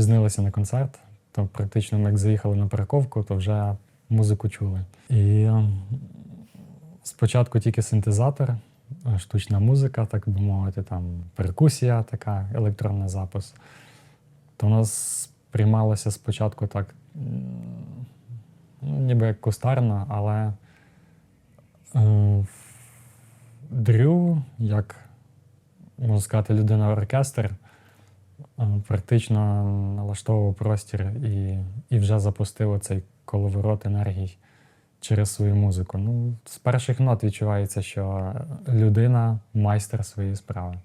спізнилися на концерт, то практично ми як заїхали на парковку, то вже музику чули. І е, спочатку тільки синтезатор, штучна музика, так би мовити, там перкусія, така, електронний запис. То у нас приймалося спочатку так, ну, ніби як кустарно, але е, Дрю, як можна сказати, людина-оркестр, е, практично налаштовував простір і, і вже запустив оцей коловорот енергій через свою музику. Ну, з перших нот відчувається, що людина майстер своєї справи.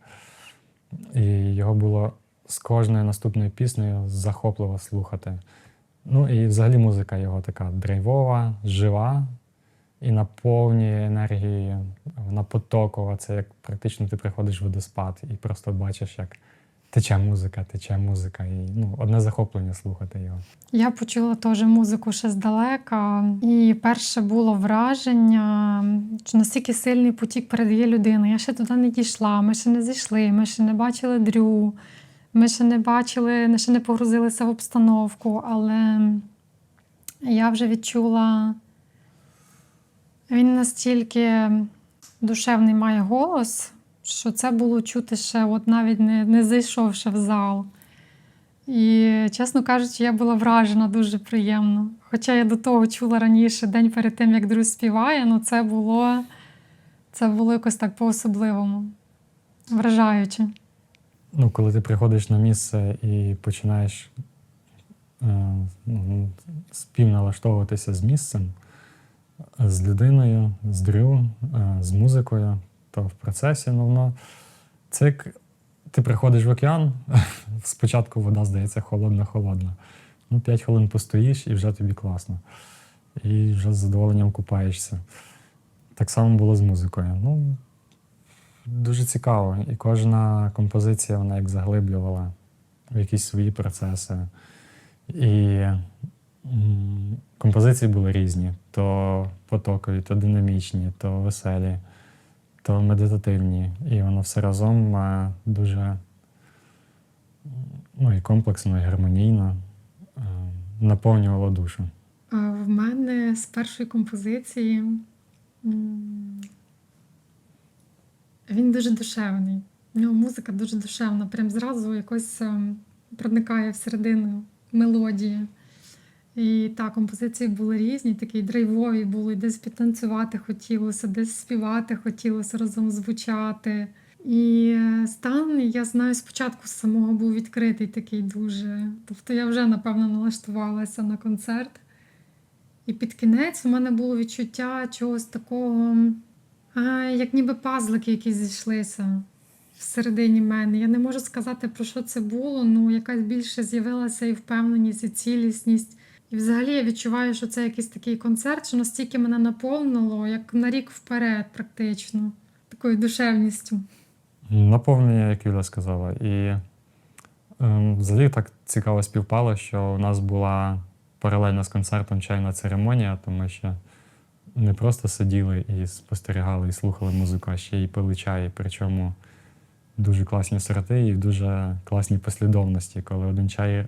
І його було з кожною наступною піснею захопливо слухати. Ну і взагалі музика його така драйвова, жива і наповнює енергією, вона потокова. Це як практично ти приходиш в водоспад і просто бачиш, як тече музика, тече музика. І ну, одне захоплення слухати його. Я почула теж музику ще здалека, і перше було враження, що настільки сильний потік передає людина. Я ще туди не дійшла, ми ще не зайшли, ми ще не бачили дрю, ми ще не бачили, ще не погрузилися в обстановку, але я вже відчула, він настільки душевний має голос, що це було чути ще, от навіть не, не зайшовши в зал. І, чесно кажучи, я була вражена дуже приємно. Хоча я до того чула раніше, день перед тим, як друг співає, ну це було, це було якось так по-особливому, вражаюче. Ну, коли ти приходиш на місце і починаєш е, ну, співналаштовуватися з місцем, з людиною, з дрю, е, з музикою, то в процесі ну, воно це як ти приходиш в океан, спочатку вода здається холодна-холодна. Ну, 5 хвилин постоїш і вже тобі класно. І вже з задоволенням купаєшся. Так само було з музикою. Ну, дуже цікаво. І кожна композиція вона як заглиблювала в якісь свої процеси. І композиції були різні: то потокові, то динамічні, то веселі, то медитативні. І воно все разом е, дуже ну, і комплексно, і гармонійно е, наповнювало душу. В мене з першої композиції він дуже душевний. У нього музика дуже душевна, прям зразу якось ем, проникає всередину мелодії. І так, композиції були різні, такі драйвові були, десь підтанцювати хотілося, десь співати хотілося разом звучати. І стан, я знаю, спочатку з самого був відкритий такий дуже. Тобто я вже, напевно, налаштувалася на концерт. І під кінець у мене було відчуття чогось такого, як ніби пазлики якісь зійшлися всередині мене. Я не можу сказати, про що це було, ну якась більше з'явилася і впевненість, і цілісність. І взагалі я відчуваю, що це якийсь такий концерт, що настільки мене наповнило, як на рік вперед, практично, такою душевністю. Наповнення, як Юля сказала. І ем, взагалі так цікаво співпало, що у нас була паралельно з концертом чайна церемонія, тому що не просто сиділи і спостерігали і слухали музику, а ще й пили чай. Причому дуже класні сорти і дуже класній послідовності, коли один чай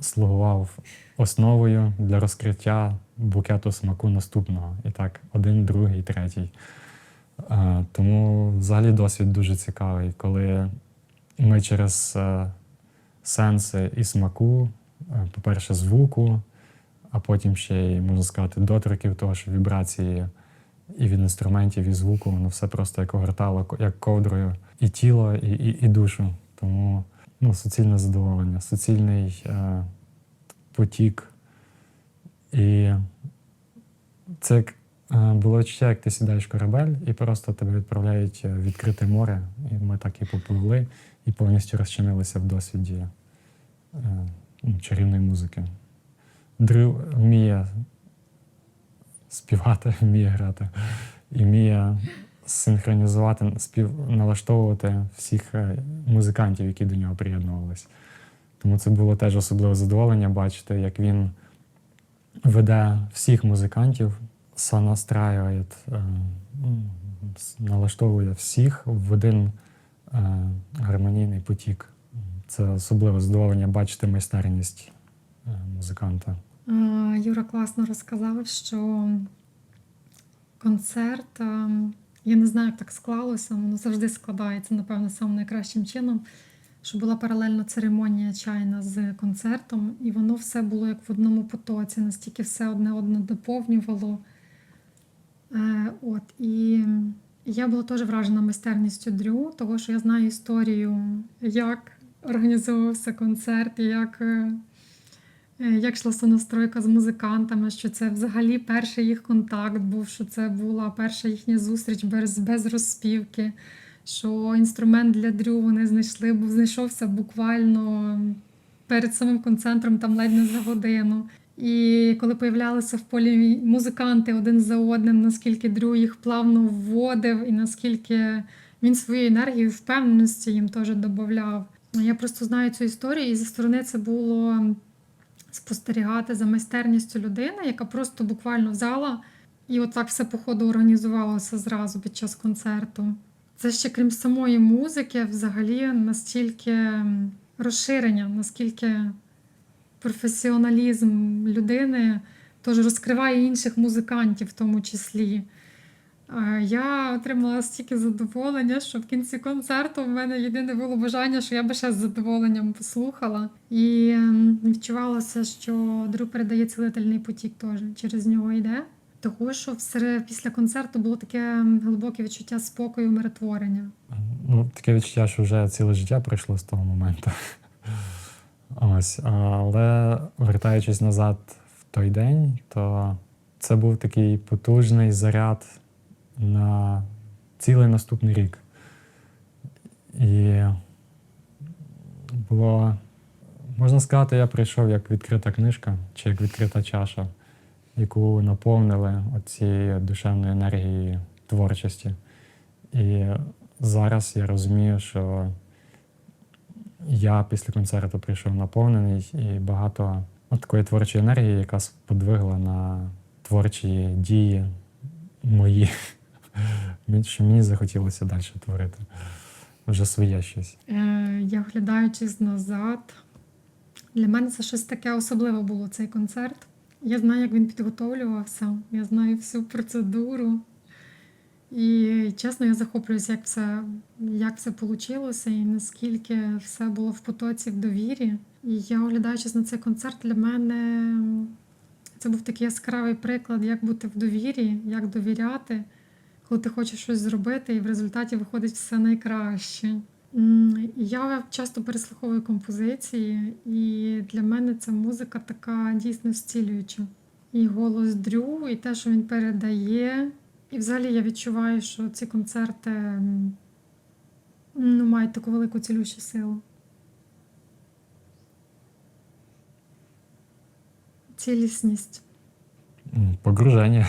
слугував основою для розкриття букету смаку наступного. І так, один, другий, третій. Е, Тому взагалі досвід дуже цікавий, коли ми через е, сенси і смаку, е, по-перше, звуку, а потім ще й, можна сказати, доторків, того що вібрації і від інструментів, і звуку, воно все просто як огортало, як ковдрою і тіло, і, і, і душу. Тому ну, суцільне задоволення, суцільний потік. І це Е, Було відчуття, як ти сідаєш в корабель і просто тебе відправляють в відкрите море. І ми так і попливли, і повністю розчинилися в досвіді е, ну, чарівної музики. Дрю вміє співати, вміє грати, і вміє синхронізувати, спів, налаштовувати всіх е, музикантів, які до нього приєднувалися. Тому це було теж особливе задоволення бачити, як він веде всіх музикантів, сонастраює, е, налаштовує всіх в один е, гармонійний потік. Це особливе задоволення бачити майстерність е, музиканта. Юра класно розказав, що концерт, я не знаю, як так склалося, воно завжди складається, напевно, самим найкращим чином, що була паралельно церемонія чайна з концертом, і воно все було як в одному потоці, настільки все одне одне доповнювало. Е, от, і я була теж вражена майстерністю Дрю, того, що я знаю історію, як організовувався концерт, і як. е, Як йшла сонастройка з музикантами, що це взагалі перший їх контакт був, що це була перша їхня зустріч без, без розспівки, що інструмент для дрю вони знайшли, був знайшовся буквально перед самим концентром, там ледь не за годину. І коли появлялися в полі музиканти один за одним, наскільки Дрю їх плавно вводив, і наскільки він своєю енергією впевненості їм теж додавав. Я просто знаю цю історію, і зі сторони це було спостерігати за майстерністю людини, яка просто буквально взяла і отак все по ходу організувалося зразу під час концерту. Це ще крім самої музики, взагалі настільки розширення, наскільки професіоналізм людини теж розкриває інших музикантів в тому числі. Е, Я отримала стільки задоволення, що в кінці концерту в мене єдине було бажання, що я би ще з задоволенням послухала. І відчувалося, що Дрю передає цілительний потік теж через нього йде. Того, що всере- після концерту було таке глибоке відчуття спокою, умиротворення. Ну, таке відчуття, що вже ціле життя пройшло з того моменту. Ось. Але вертаючись назад в той день, то це був такий потужний заряд на цілий наступний рік. І було, можна сказати, я прийшов як відкрита книжка чи як відкрита чаша, яку наповнили оцією душевною енергією творчості. І зараз я розумію, що я після концерту прийшов наповнений і багато такої творчої енергії, яка сподвигла на творчі дії мої, що мені захотілося далі творити вже своє щось. Е, Я оглядаючись назад, для мене це щось таке особливе було цей концерт. Я знаю, як він підготовлювався, я знаю всю процедуру. І чесно, я захоплююся, як все, як все вийшло, і наскільки все було в потоці в довірі. І я, оглядаючись на цей концерт, для мене це був такий яскравий приклад, як бути в довірі, як довіряти, коли ти хочеш щось зробити, і в результаті виходить все найкраще. Я часто переслуховую композиції, і для мене ця музика така дійсно зцілююча. І голос Дрю, і те, що він передає. І взагалі я відчуваю, що ці концерти ну, мають таку велику цілющу силу. Цілісність. М, Погруження.